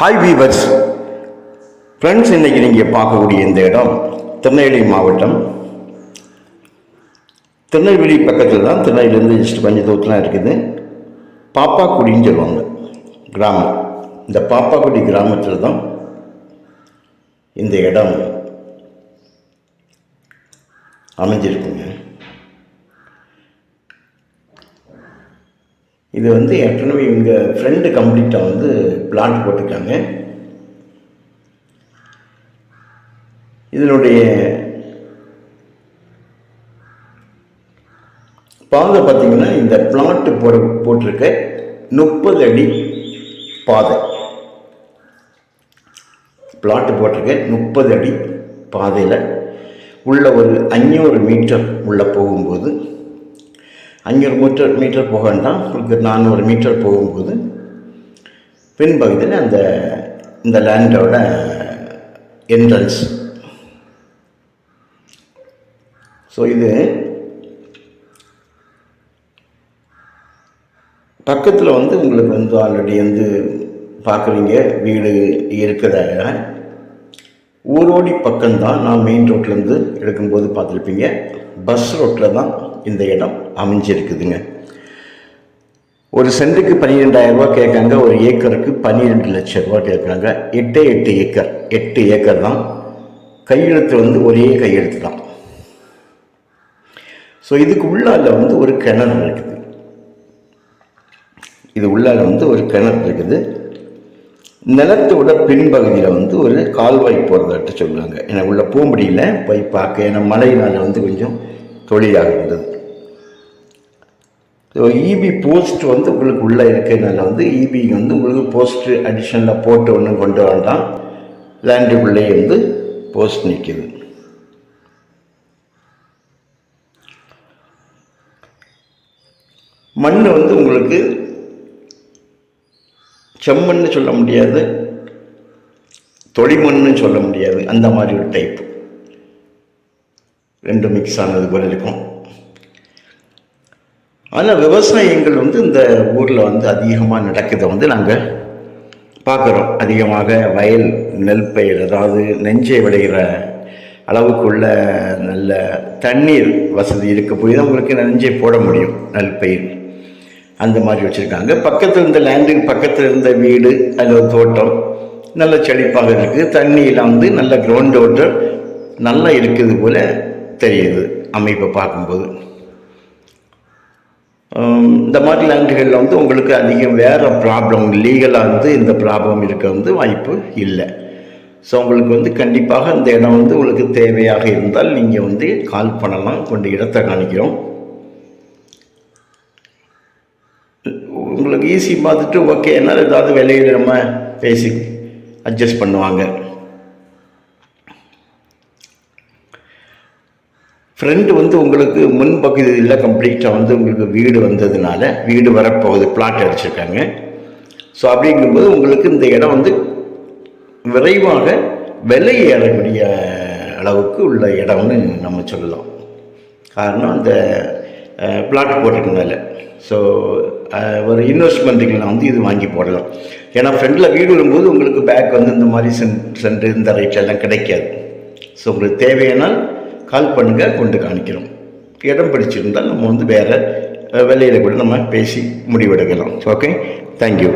Hi viewers friends இன்றைக்கி நீங்கள் பார்க்கக்கூடிய இந்த இடம் திருநெல்வேலி மாவட்டம். திருநெல்வேலி பக்கத்தில் தான் திருநெல்வேலியிலேருந்து ஜஸ்ட் கொஞ்சம் தூரத்தில் இருக்குது. பாப்பாக்குடின்னு சொல்லுவாங்க. கிராமம். இந்த பாப்பாக்குடி கிராமத்தில் தான் இந்த இடம் அமைஞ்சிருக்குங்க. இது வந்து ஏற்கனவே இவங்க ஃப்ரெண்டு கம்ப்ளீட்டாக வந்து பிளாட் போட்டிருக்காங்க. இதனுடைய பாதை பார்த்தீங்கன்னா இந்த பிளாட்டு போட போட்டிருக்க முப்பது அடி பாதை. பிளாட்டு போட்டிருக்க முப்பது அடி பாதையில் உள்ள ஒரு அஞ்சூறு மீட்டர் உள்ளே போகும்போது அஞ்சூறு மீட்டர் மீட்டர் போக வேண்டாம். உங்களுக்கு நானூறு மீட்டர் போகும்போது பின்பகுதியில் அந்த இந்த லேண்டோட என்ட்ரன்ஸ் ஸோ இது பக்கத்தில் வந்து உங்களுக்கு வந்து ஆல்ரெடி வந்து பார்க்குறீங்க. வீடு இருக்கிற ஊரோடி பக்கம்தான் நான் மெயின் ரோட்லேருந்து எடுக்கும்போது பார்த்துருப்பீங்க. பஸ் ரோட்டில் தான் இந்த இடம் அமைஞ்சிருக்குதுங்க. ஒரு சென்ட்டுக்கு பன்னிரெண்டாயிரம் ரூபா கேட்காங்க ஒரு ஏக்கருக்கு பன்னிரெண்டு லட்சம் ரூபா கேட்குறாங்க எட்டே எட்டு ஏக்கர் எட்டு ஏக்கர் தான். கையெழுத்து வந்து ஒரே கையெழுத்து தான். ஸோ இதுக்கு உள்ளால வந்து ஒரு கிணறு இருக்குது. இது உள்ளால வந்து ஒரு கிணறு இருக்குது. நிலத்தோட பின்பகுதியில் வந்து ஒரு கால்வாய் போகிறதாட்ட சொல்லுவாங்க ஏன்னா உள்ளே போக முடியல போய் பார்க்க ஏன்னா மழையினால் வந்து கொஞ்சம் தொழிலாக இருந்தது. இபி போஸ்ட் வந்து உங்களுக்கு உள்ளே இருக்கிறதுனால வந்து இபி வந்து உங்களுக்கு போஸ்ட் அடிஷனில் போட்டு ஒன்று கொண்டு வேண்டாம் லேண்டுக்குள்ளேயே வந்து போஸ்ட் நிற்கிது மண் வந்து உங்களுக்கு செம்மண்ணு சொல்ல முடியாது தொழிமண்ணு சொல்ல முடியாது. அந்த மாதிரி ஒரு டைப் ரெண்டு மிக்ஸ் ஆனது போல இருக்கும். ஆனால் விவசாயங்கள் வந்து இந்த ஊரில் வந்து அதிகமாக நடக்கிறத வந்து நாங்கள் பார்க்குறோம். அதிகமாக வயல் நெல் பயிர் அதாவது நெஞ்சை விளைகிற அளவுக்குள்ள நல்ல தண்ணீர் வசதி இருக்க போய் தான் உங்களுக்கு நெஞ்சை போட முடியும். நெல் பயிர் அந்த மாதிரி வச்சுருக்காங்க. பக்கத்தில் இருந்த லேண்டுக்கு பக்கத்தில் இருந்த வீடு அதில் ஒரு தோட்டம். நல்ல செழிப்பாக இருக்குது தண்ணியில் வந்து நல்ல கிரவுண்ட் வாட்டர் நல்லா இருக்குது போல் தெரியுது. அமைப்பை பார்க்கும்போது. இந்த மாதிரி லேண்டுகளில் வந்து உங்களுக்கு அதிகம் வேறு ப்ராப்ளம் லீகலாக வந்து இந்த ப்ராப்ளம் இருக்க வந்து வாய்ப்பு இல்லை. ஸோ உங்களுக்கு வந்து கண்டிப்பாக இந்த இடம் வந்து உங்களுக்கு தேவையாக இருந்தால் நீங்கள் வந்து கால் பண்ணலாம் கொண்டு இடத்தை காணிக்கிறோம் உங்களுக்கு ஈஸி பார்த்துட்டு ஓகே என்னால் ஏதாவது விலையில நம்ம பேசி அட்ஜஸ்ட் பண்ணுவாங்க. ஃப்ரெண்டு வந்து உங்களுக்கு முன்பகுதியில் கம்ப்ளீட்டாக வந்து உங்களுக்கு வீடு வந்ததுனால வீடு வரப்போகுது பிளாட் அடிச்சிருக்காங்க ஸோ அப்படிங்கும்போது உங்களுக்கு இந்த இடம் வந்து விரைவாக விலை ஏறக்கூடிய அளவுக்கு உள்ள இடம்னு நம்ம சொல்லலாம். காரணம் அந்த பிளாட் போட்டிருக்கனால ஸோ ஒரு இன்வெஸ்ட்மெண்ட்டுக்கு வந்து இது வாங்கி போடலாம். ஏன்னா ஃப்ரெண்டில் வீடு வரும்போது உங்களுக்கு பேக் வந்து இந்த மாதிரி சென் சென்று இந்த ரைட்லெல்லாம் கிடைக்காது. ஸோ உங்களுக்கு தேவையானால் கால் பண்ணுங்கள் கொண்டு காணிக்கிறோம். இடம் பிடிச்சிருந்தால் நம்ம வந்து வேறு விலையில் கூட நம்ம பேசி முடிவெடுக்கலாம். Okay thank you